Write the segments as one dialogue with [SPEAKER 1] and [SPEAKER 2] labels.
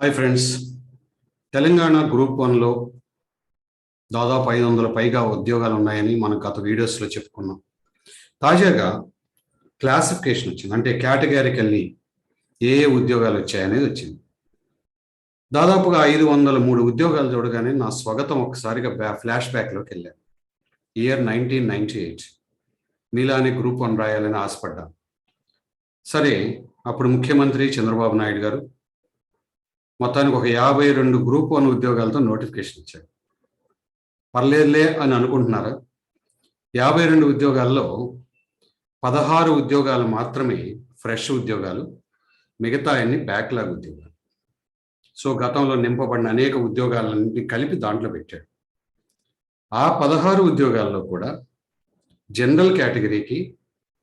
[SPEAKER 1] Hi friends Telangana group వన్లో దాదాపు ఐదు వందల పైగా ఉద్యోగాలు ఉన్నాయని మనం గత వీడియోస్లో చెప్పుకున్నాం. తాజాగా క్లాసిఫికేషన్ వచ్చింది. అంటే కేటగిరికల్లీ ఏ ఏ ఉద్యోగాలు వచ్చాయనేది వచ్చింది. దాదాపుగా ఐదు వందల మూడు ఉద్యోగాలు చూడగానే నా స్వాగతం ఒకసారిగా బ్యా ఫ్లాష్ బ్యాక్లోకి వెళ్ళాను. ఇయర్ నైన్టీన్ నైన్టీ ఎయిట్ మీలానే గ్రూప్ వన్ రాయాలని ఆశపడ్డాను. సరే అప్పుడు ముఖ్యమంత్రి చంద్రబాబు నాయుడు గారు మొత్తానికి ఒక యాభై రెండు గ్రూప్ వన్ ఉద్యోగాలతో నోటిఫికేషన్ ఇచ్చాడు. పర్లేదులే అని అనుకుంటున్నారా. యాభై రెండు ఉద్యోగాల్లో పదహారు ఉద్యోగాలు మాత్రమే ఫ్రెష్ ఉద్యోగాలు మిగతా అన్ని బ్యాక్లాగ్ ఉద్యోగాలు. సో గతంలో నింపబడిన అనేక ఉద్యోగాలన్నింటినీ కలిపి దాంట్లో పెట్టాడు. ఆ పదహారు ఉద్యోగాల్లో కూడా జనరల్ కేటగిరీకి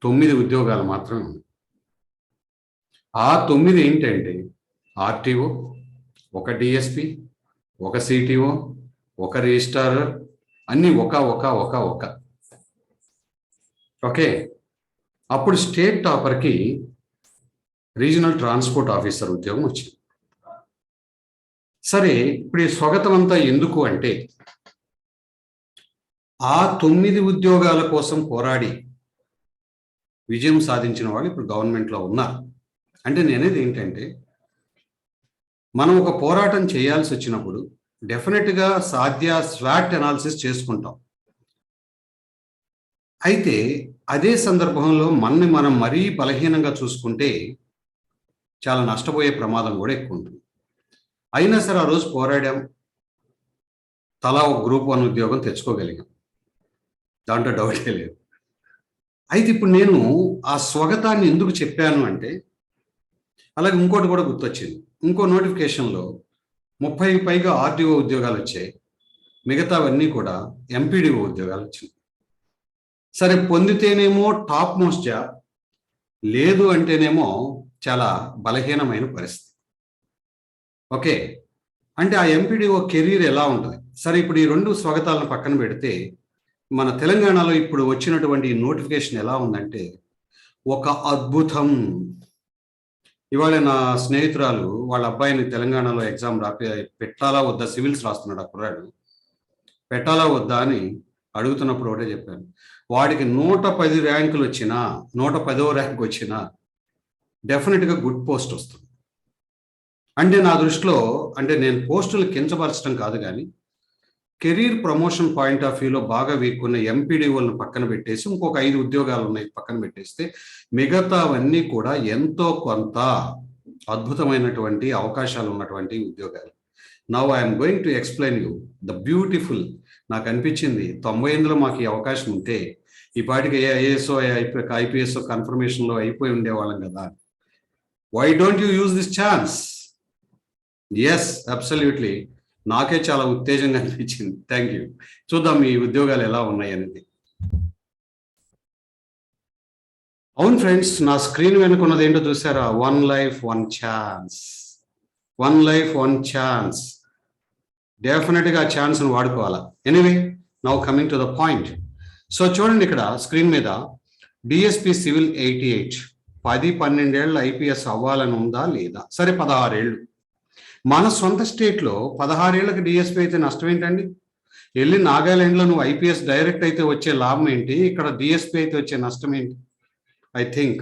[SPEAKER 1] తొమ్మిది ఉద్యోగాలు మాత్రమే ఉన్నాయి. ఆ తొమ్మిది ఏంటంటే ఆర్టీఓ ఒక డిఎస్పి ఒక సిటిఓ ఒక రిజిస్ట్రార్ అన్ని ఒక ఒక ఒక ఒక. ఓకే అప్పుడు స్టేట్ టాపర్కి రీజనల్ ట్రాన్స్పోర్ట్ ఆఫీసర్ ఉద్యోగం వచ్చింది. సరే ఇప్పుడు ఈ స్వాగతం అంతా ఎందుకు అంటే ఆ తొమ్మిది ఉద్యోగాల కోసం పోరాడి విజయం సాధించిన వాళ్ళు ఇప్పుడు గవర్నమెంట్లో ఉన్నారు. అంటే నేనేది ఏంటంటే మనం ఒక పోరాటం చేయాల్సి వచ్చినప్పుడు డెఫినెట్గా సాధ్య స్వాట్ అనాలిసిస్ చేసుకుంటాం. అయితే అదే సందర్భంలో మనని మనం మరీ బలహీనంగా చూసుకుంటే చాలా నష్టపోయే ప్రమాదం కూడా ఎక్కువ ఉంటుంది. అయినా సరే ఆ రోజు పోరాడాం. తలా ఒక గ్రూప్ వన్ ఉద్యోగం తెచ్చుకోగలిగాం. దాంట్లో డౌటే లేదు. అయితే ఇప్పుడు నేను ఆ స్వగతాన్ని ఎందుకు చెప్పాను అంటే అలాగే ఇంకోటి కూడా గుర్తొచ్చింది. ఇంకో నోటిఫికేషన్లో ముప్పై పైగా ఆర్డీఓ ఉద్యోగాలు వచ్చాయి. మిగతావన్నీ కూడా ఎంపీడీఓ ఉద్యోగాలు వచ్చినాయి. సరే పొందితేనేమో టాప్ మోస్ట్ జాబ్ లేదు అంటేనేమో చాలా బలహీనమైన పరిస్థితి. ఓకే అంటే ఆ ఎంపీడీఓ కెరీర్ ఎలా ఉంటుంది? సరే ఇప్పుడు ఈ రెండు స్వాగతాలను పక్కన పెడితే మన తెలంగాణలో ఇప్పుడు వచ్చినటువంటి నోటిఫికేషన్ ఎలా ఉందంటే ఒక అద్భుతం. ఇవాళ నా స్నేహితురాలు వాళ్ళ అబ్బాయిని తెలంగాణలో ఎగ్జామ్ రాపి పెట్టాలా వద్దా? సివిల్స్ రాస్తున్నాడు ఆ కుర్రాడు. పెట్టాలా వద్దా అని అడుగుతున్నప్పుడు ఒకటే చెప్పాను వాడికి నూట పది ర్యాంకులు వచ్చినా నూట పదో ర్యాంక్ వచ్చినా డెఫినెట్గా గుడ్ పోస్ట్ వస్తుంది. అంటే నా దృష్టిలో అంటే నేను పోస్టులు కించపరచడం కాదు కానీ కెరీర్ ప్రమోషన్ పాయింట్ ఆఫ్ వ్యూలో బాగా వీక్కున్న ఎంపీడీఓలను పక్కన పెట్టేసి ఇంకొక ఐదు ఉద్యోగాలు ఉన్నాయి పక్కన పెట్టేస్తే మిగతావన్నీ కూడా ఎంతో కొంత అద్భుతమైనటువంటి అవకాశాలు ఉన్నటువంటి ఉద్యోగాలు now I'm going to explain you the beautiful నాకు అనిపించింది తొంభై ఎనిమిదిలో మాకు ఈ అవకాశం ఉంటే ఈ పాటికి ఐఏఎస్ఓ ఐపీఎస్ఓ కన్ఫర్మేషన్లో అయిపోయి ఉండేవాళ్ళం కదా. Why don't you use this chance yes absolutely నాకే చాలా ఉత్తేజంగా అనిపించింది. థ్యాంక్ యూ చూద్దాం మీ ఉద్యోగాలు ఎలా ఉన్నాయి అనేది. అవును ఫ్రెండ్స్ నా స్క్రీన్ వెనుకున్నది ఏంటో చూసారా? One life one chance one life one chance డెఫినెట్గా ఆ ఛాన్స్ని వాడుకోవాలా? Anyway now coming to the point so చూడండి ఇక్కడ స్క్రీన్ మీద డిఎస్పి సివిల్ ఎయిటీ ఎయిట్ పది పన్నెండేళ్ళు ఐపీఎస్ అవ్వాలని ఉందా లేదా? సరే పదహారేళ్ళు. మన సొంత స్టేట్లో పదహారేళ్ళకు డిఎస్పీ అయితే నష్టం ఏంటండి వెళ్ళి నాగాలాండ్లో నువ్వు ఐపీఎస్ డైరెక్ట్ అయితే వచ్చే లాభం ఏంటి? ఇక్కడ డిఎస్పీ అయితే వచ్చే నష్టం ఏంటి? I think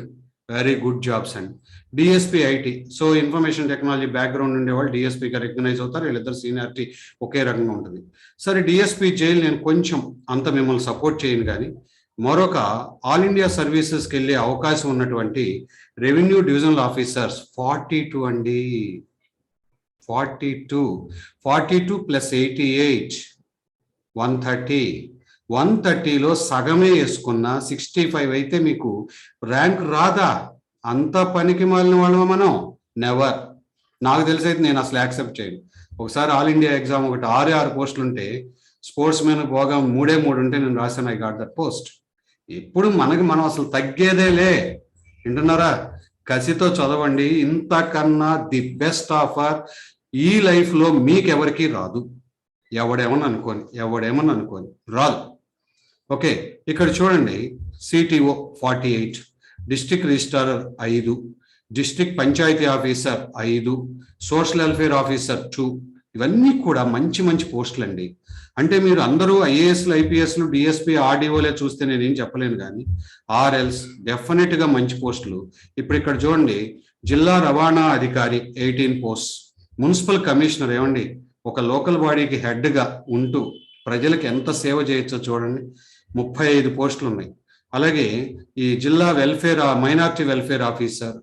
[SPEAKER 1] very good jobs and. DSP IT so information technology background ఉండే వాళ్ళు డిఎస్పీగా రికగ్నైజ్ అవుతారు. వీళ్ళిద్దరు సీనియారిటీ ఒకే రకంగా ఉంటుంది. సరే డిఎస్పీ జైలు నేను కొంచెం అంత మిమ్మల్ని సపోర్ట్ చేయను కానీ మరొక ఆల్ ఇండియా సర్వీసెస్కి వెళ్ళే అవకాశం ఉన్నటువంటి revenue divisional officers forty two అండి. Forty two forty two plus eighty eight one thirty one థర్టీలో సగమే వేసుకున్న సిక్స్టీ ఫైవ్ అయితే మీకు ర్యాంక్ రాదా? అంత పనికి మాలిన వాళ్ళమా మనం? నెవర్ నాకు తెలిసి అయితే నేను అసలు యాక్సెప్ట్ చేయను. ఒకసారి ఆల్ ఇండియా ఎగ్జామ్ ఒకటి ఆరు ఆరు పోస్టులు ఉంటే స్పోర్ట్స్ మెన్ పోగా మూడే మూడు ఉంటే నేను రాశాను ఐ గాట్ దట్ పోస్ట్. ఇప్పుడు మనకి మనం అసలు తగ్గేదేలే వింటున్నారా? కసితో చదవండి. ఇంతకన్నా ది బెస్ట్ ఆఫర్. ఈ లైఫ్లో మీకెవరికి రాదు. ఎవడేమని అనుకోని ఎవడేమని అనుకోని రాదు. ఓకే ఇక్కడ చూడండి CTO forty eight district registrar ఐదు డిస్ట్రిక్ట్ పంచాయతీ ఆఫీసర్ ఐదు సోషల్ వెల్ఫేర్ ఆఫీసర్ టూ ఇవన్నీ కూడా మంచి మంచి పోస్టులు అండి. అంటే మీరు అందరూ ఐఏఎస్లు ఐపీఎస్లు డిఎస్పీ ఆర్డీఓలే చూస్తే నేనేం చెప్పలేను కానీ ఆర్ఎల్స్ డెఫినెట్గా మంచి పోస్టులు. ఇప్పుడు ఇక్కడ చూడండి జిల్లా రవాణా అధికారి ఎయిటీన్ పోస్ట్ మున్సిపల్ కమిషనర్ ఏమండి ఒక లోకల్ బాడీకి హెడ్గా ఉంటూ ప్రజలకు ఎంత సేవ చేయొచ్చో చూడండి. ముప్పై ఐదు పోస్టులు ఉన్నాయి. అలాగే ఈ జిల్లా వెల్ఫేర్ మైనార్టీ వెల్ఫేర్ ఆఫీసర్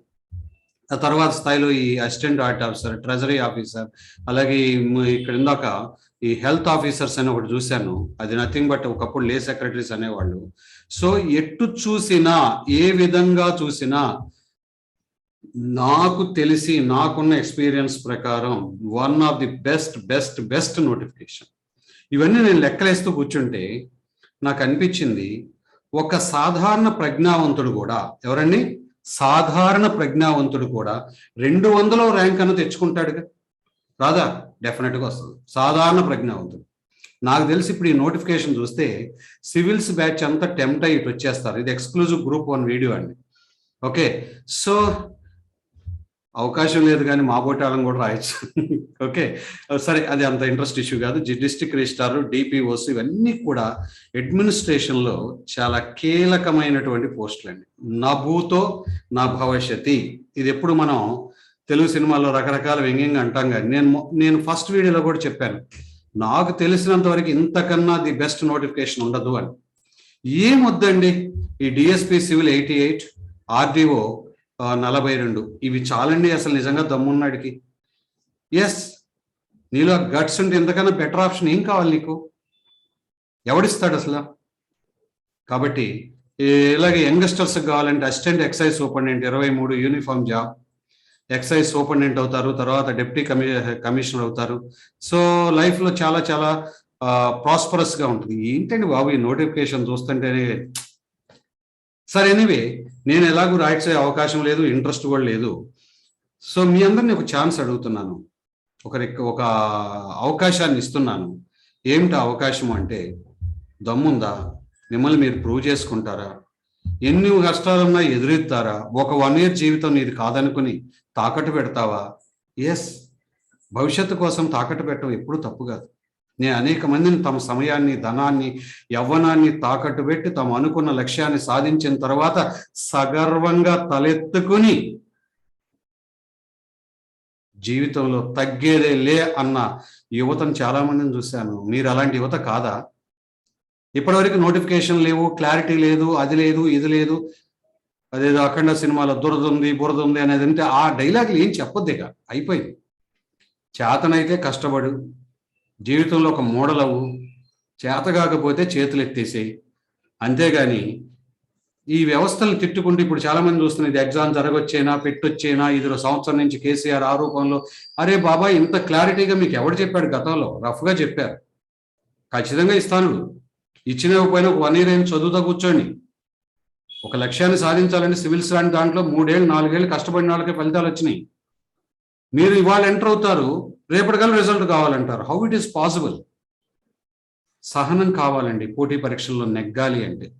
[SPEAKER 1] ఆ తర్వాత స్థాయిలో ఈ assistant art officer treasury officer అలాగే ఇక్కడ ఇందాక ఈ హెల్త్ ఆఫీసర్స్ అని ఒకటి చూశాను. అది నథింగ్ బట్ ఒకప్పుడు లే సెక్రటరీస్ అనేవాళ్ళు. సో ఎటు చూసినా ఏ విధంగా చూసినా నాకు తెలిసి నాకున్న ఎక్స్పీరియన్స్ ప్రకారం one of the best best best notification. ఇవన్నీ నేను లెక్కలేస్తూ కూర్చుంటే నాకు అనిపించింది ఒక సాధారణ ప్రజ్ఞావంతుడు కూడా ఎవరండి? సాధారణ ప్రజ్ఞావంతుడు కూడా రెండు వందల ర్యాంక్ అన్న తెచ్చుకుంటాడుగా. రాదా? డెఫినెట్గా వస్తుంది. సాధారణ ప్రజ్ఞావంతుడు. నాకు తెలిసి ఇప్పుడు ఈ నోటిఫికేషన్ చూస్తే సివిల్స్ బ్యాచ్ అంతా టెంప్ట్ అయ్యి ఇటు వచ్చేస్తారు. ఇది ఎక్స్క్లూజివ్ గ్రూప్ వన్ వీడియో అండి. ఓకే. సో అవకాశం లేదు కానీ మా బోటాలను కూడా రాయొచ్చు. ఓకే. సరే అది అంత ఇంట్రెస్ట్ ఇష్యూ కాదు. డిస్ట్రిక్ట్ రిజిస్టార్ డిపిఓస్ ఇవన్నీ కూడా అడ్మినిస్ట్రేషన్లో చాలా కీలకమైనటువంటి పోస్టులు అండి నా భూతో నా భవిష్యతి. ఇది ఎప్పుడు మనం తెలుగు సినిమాల్లో రకరకాల వ్యంగ్యంగా అంటాం కానీ నేను నేను ఫస్ట్ వీడియోలో కూడా చెప్పాను. నాకు తెలిసినంత వరకు ఇంతకన్నా ది బెస్ట్ నోటిఫికేషన్ ఉండదు అని. ఏమొద్దండి? ఈ DSP civil eighty eight RDO నలభై రెండు. ఇవి చాలండి అసలు నిజంగా దమ్మున్నాడికి. ఎస్ నీలో గట్స్ ఉంటే ఎంతకన్నా బెటర్ ఆప్షన్ ఏం కావాలి నీకు? ఎవడిస్తాడు అసలు? కాబట్టి ఇలాగే యంగ్స్టర్స్ కావాలంటే అసిస్టెంట్ ఎక్సైజ్ సూపరింటెండెంట్ ఇరవై మూడు యూనిఫామ్ జాబ్. ఎక్సైజ్ సూపరింటెండెంట్ అవుతారు తర్వాత డిప్యూటీ కమి కమిషనర్ అవుతారు. సో లైఫ్లో చాలా చాలా ప్రాస్పరస్గా ఉంటుంది. ఏంటండి బాబు ఈ నోటిఫికేషన్ చూస్తుంటేనే సరే ఎనీవే నేను ఎలాగూ రాయట్సే అవకాశం లేదు ఇంట్రెస్ట్ కూడా లేదు. సో మీ అందరిని ఒక ఛాన్స్ అడుగుతున్నాను. ఒక ఒక అవకాశాన్ని ఇస్తున్నాను. ఏమిటి అవకాశం అంటే దమ్ముందా? మిమ్మల్ని మీరు ప్రూవ్ చేసుకుంటారా? ఎన్ని కష్టాలున్నా ఎదురెత్తారా? ఒక వన్ ఇయర్ జీవితం నీది కాదనుకుని తాకట్టు పెడతావా? ఎస్ భవిష్యత్తు కోసం తాకట్టు పెట్టడం ఎప్పుడు తప్పు కాదు. నేను అనేక మందిని తమ సమయాన్ని ధనాన్ని యవ్వనాన్ని తాకట్టు పెట్టి తాము అనుకున్న లక్ష్యాన్ని సాధించిన తర్వాత సగర్వంగా తలెత్తుకుని జీవితంలో తగ్గేదే లే అన్న యువతను చాలా మందిని చూశాను. మీరు అలాంటి యువత కాదా? ఇప్పటివరకు నోటిఫికేషన్ లేవు క్లారిటీ లేదు అది లేదు ఇది లేదు. అదేదో అఖండ సినిమాలో దురద ఉంది బురద ఉంది అనేది అంటే ఆ డైలాగులు ఏం చెప్పొద్దిగా? అయిపోయింది. చేతనైతే కష్టపడు. జీవితంలో ఒక మూడలవు చేతగాకపోతే చేతులు ఎత్తేసేయి. అంతేగాని ఈ వ్యవస్థలు తిట్టుకుంటూ ఇప్పుడు చాలా మంది చూస్తున్నారు ఇది ఎగ్జామ్ జరగొచ్చేనా పెట్టొచ్చేనా ఇది సంవత్సరం నుంచి కేసీఆర్ ఆరోపణలో అరే బాబా ఇంత క్లారిటీగా మీకు ఎవడు చెప్పాడు గతంలో? రఫ్గా చెప్పారు. ఖచ్చితంగా ఇస్తాను. ఇచ్చిన పోయిన ఒక వన్ ఇయర్ అయిన చదువుతా కూర్చోండి ఒక లక్ష్యాన్ని సాధించాలంటే సివిల్స్ లాంటి దాంట్లో మూడేళ్ళు నాలుగేళ్ళు కష్టపడిన వాళ్ళకి ఫలితాలు వచ్చినాయి. మీరు ఇవాళ ఎంటర్ అవుతారు. రేపటికల్లా రిజల్ట్ కావాలంటారు. హౌ ఇట్ ఈస్ పాసిబుల్ సహనం కావాలండి. పోటీ పరీక్షల్లో నెగ్గాలి అంటే.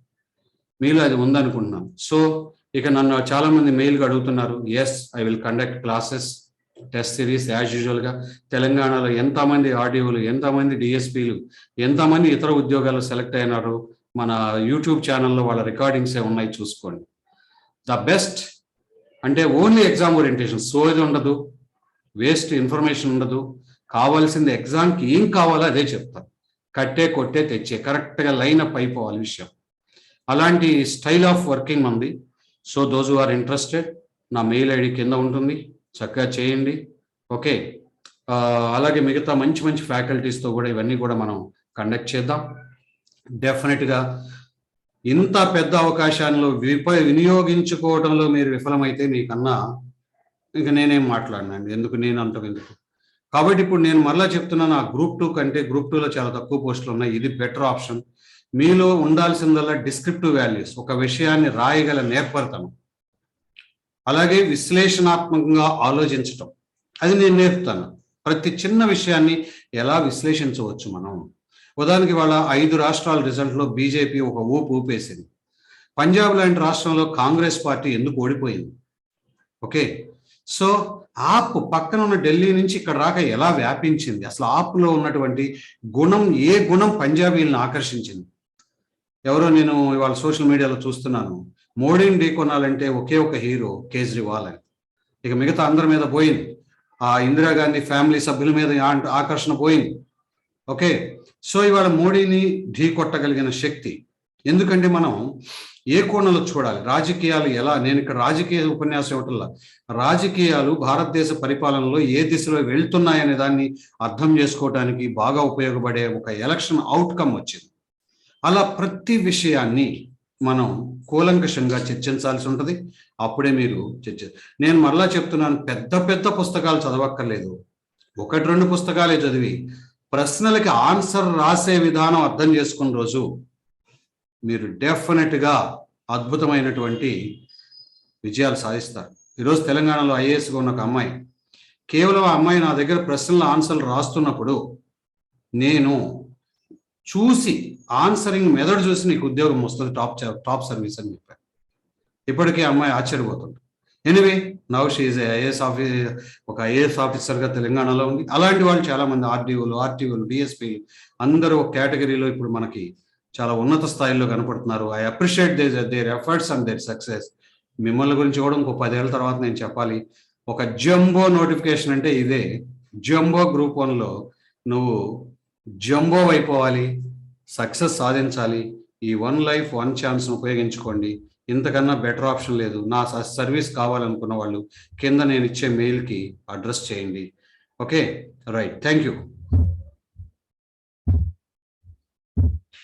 [SPEAKER 1] మీలో అది ఉందనుకుంటున్నాను. సో ఇక నన్ను చాలా మంది మెయిల్గా అడుగుతున్నారు. Yes I will conduct classes test series as యూజువల్గా తెలంగాణలో ఎంతమంది ఆడియోలు ఎంతమంది డిఎస్పీలు ఎంతమంది ఇతర ఉద్యోగాలు సెలెక్ట్ అయినారు మన యూట్యూబ్ ఛానల్లో వాళ్ళ రికార్డింగ్సే ఉన్నాయి చూసుకోండి. ద బెస్ట్ అంటే ఓన్లీ ఎగ్జామ్ ఓరియంటేషన్ సోది ఉండదు. వేస్ట్ ఇన్ఫర్మేషన్ ఉండదు. కావాల్సింది ఎగ్జామ్కి ఏం కావాలో అదే చెప్తారు. కట్టే కొట్టే తెచ్చే కరెక్ట్గా లైన్ అప్ అయిపోవాలి విషయం. అలాంటి స్టైల్ ఆఫ్ వర్కింగ్ ఉంది. సో దోజ్ ఆర్ ఇంట్రెస్టెడ్ నా మెయిల్ ఐడి కింద ఉంటుంది. చక్కగా చేయండి. ఓకే. అలాగే మిగతా మంచి మంచి ఫ్యాకల్టీస్తో కూడా ఇవన్నీ కూడా మనం కండక్ట్ చేద్దాం. డెఫినెట్గా ఇంత పెద్ద అవకాశాల్లో విప వినియోగించుకోవడంలో మీరు విఫలమైతే మీకన్నా ఇంకా నేనేం మాట్లాడినాను ఎందుకు? నేను అంత ఎందుకు? కాబట్టి ఇప్పుడు నేను మరలా చెప్తున్నాను ఆ గ్రూప్ టూ కంటే గ్రూప్ టూలో చాలా తక్కువ పోస్టులు ఉన్నాయి. ఇది బెటర్ ఆప్షన్. మీలో ఉండాల్సిందల్లా డిస్క్రిప్టివ్ వాల్యూస్ ఒక విషయాన్ని రాయగల నేర్పడతాను అలాగే విశ్లేషణాత్మకంగా ఆలోచించటం. అది నేను నేర్పుతాను. ప్రతి చిన్న విషయాన్ని ఎలా విశ్లేషించవచ్చు మనం? ఉదాహరణకి వాళ్ళ ఐదు రాష్ట్రాల రిజల్ట్లో బీజేపీ ఒక ఊపు ఊపేసింది. పంజాబ్ లాంటి రాష్ట్రంలో కాంగ్రెస్ పార్టీ ఎందుకు ఓడిపోయింది? ఓకే. సో ఆప్ పక్కన ఉన్న ఢిల్లీ నుంచి ఇక్కడ రాక ఎలా వ్యాపించింది? అసలు ఆప్లో ఉన్నటువంటి గుణం ఏ గుణం పంజాబీలను ఆకర్షించింది? ఎవరో నేను ఇవాళ సోషల్ మీడియాలో చూస్తున్నాను. మోడీని ఢీకొనాలంటే ఒకే ఒక హీరో కేజ్రీవాల్ అని. ఇక మిగతా అందరి మీద పోయింది. ఆ ఇందిరాగాంధీ ఫ్యామిలీ సభ్యుల మీద ఆకర్షణ పోయింది. ఓకే? సో ఇవాళ మోడీని ఢీ కొట్టగలిగిన శక్తి ఎందుకంటే మనం ఏ కోణంలో చూడాలి? రాజకీయాలు ఎలా? నేను ఇక్కడ రాజకీయ ఉపన్యాసం ఇవ్వటంలా. రాజకీయాలు భారతదేశ పరిపాలనలో ఏ దిశలో వెళ్తున్నాయనే దాన్ని అర్థం చేసుకోవడానికి బాగా ఉపయోగపడే ఒక ఎలక్షన్ అవుట్కమ్ వచ్చింది. అలా ప్రతి విషయాన్ని మనం కూలంకషంగా చర్చించాల్సి ఉంటుంది. అప్పుడే మీరు చర్చ నేను మరలా చెప్తున్నాను పెద్ద పెద్ద పుస్తకాలు చదవక్కర్లేదు. ఒకటి రెండు పుస్తకాలే చదివి ప్రశ్నలకి ఆన్సర్ రాసే విధానం అర్థం చేసుకున్న రోజు మీరు డెఫినెట్గా అద్భుతమైనటువంటి విజయాలు సాధిస్తారు. ఈరోజు తెలంగాణలో ఐఏఎస్గా ఉన్న ఒక అమ్మాయి కేవలం ఆ అమ్మాయి నా దగ్గర ప్రశ్నల ఆన్సర్లు రాస్తున్నప్పుడు నేను చూసి ఆన్సరింగ్ మెథడ్ చూసి నీకు ఉద్యోగం వస్తుంది టాప్ టాప్ సర్వీస్ అని చెప్పాను. ఇప్పటికే అమ్మాయి ఆశ్చర్యపోతుంది. Anyway now she's IAS office ఒక ఐఏఎస్ ఆఫీసర్గా తెలంగాణలో ఉంది. అలాంటి వాళ్ళు చాలా మంది ఆర్డీఓలు ఆర్టీఓలు డిఎస్పీలు అందరూ ఒక కేటగిరీలో ఇప్పుడు మనకి చాలా ఉన్నత స్థాయిలో కనపడుతున్నారు. I appreciate the their efforts and their success మిమ్మల్ని గురించి కూడా ఇంకో పదేళ్ళ తర్వాత నేను చెప్పాలి. ఒక జంబో నోటిఫికేషన్ అంటే ఇదే. జంబో గ్రూప్ వన్లో నువ్వు జంబో అయిపోవాలి సక్సెస్ సాధించాలి. ఈ వన్ లైఫ్ వన్ ఛాన్స్ను ఉపయోగించుకోండి. ఇంతకన్నా బెటర్ ఆప్షన్ లేదు. నా స- సర్వీస్ కావాలనుకున్న వాళ్ళు కింద నేను ఇచ్చే మెయిల్కి అడ్రస్ చేయండి. ఓకే? రైట్. Thank you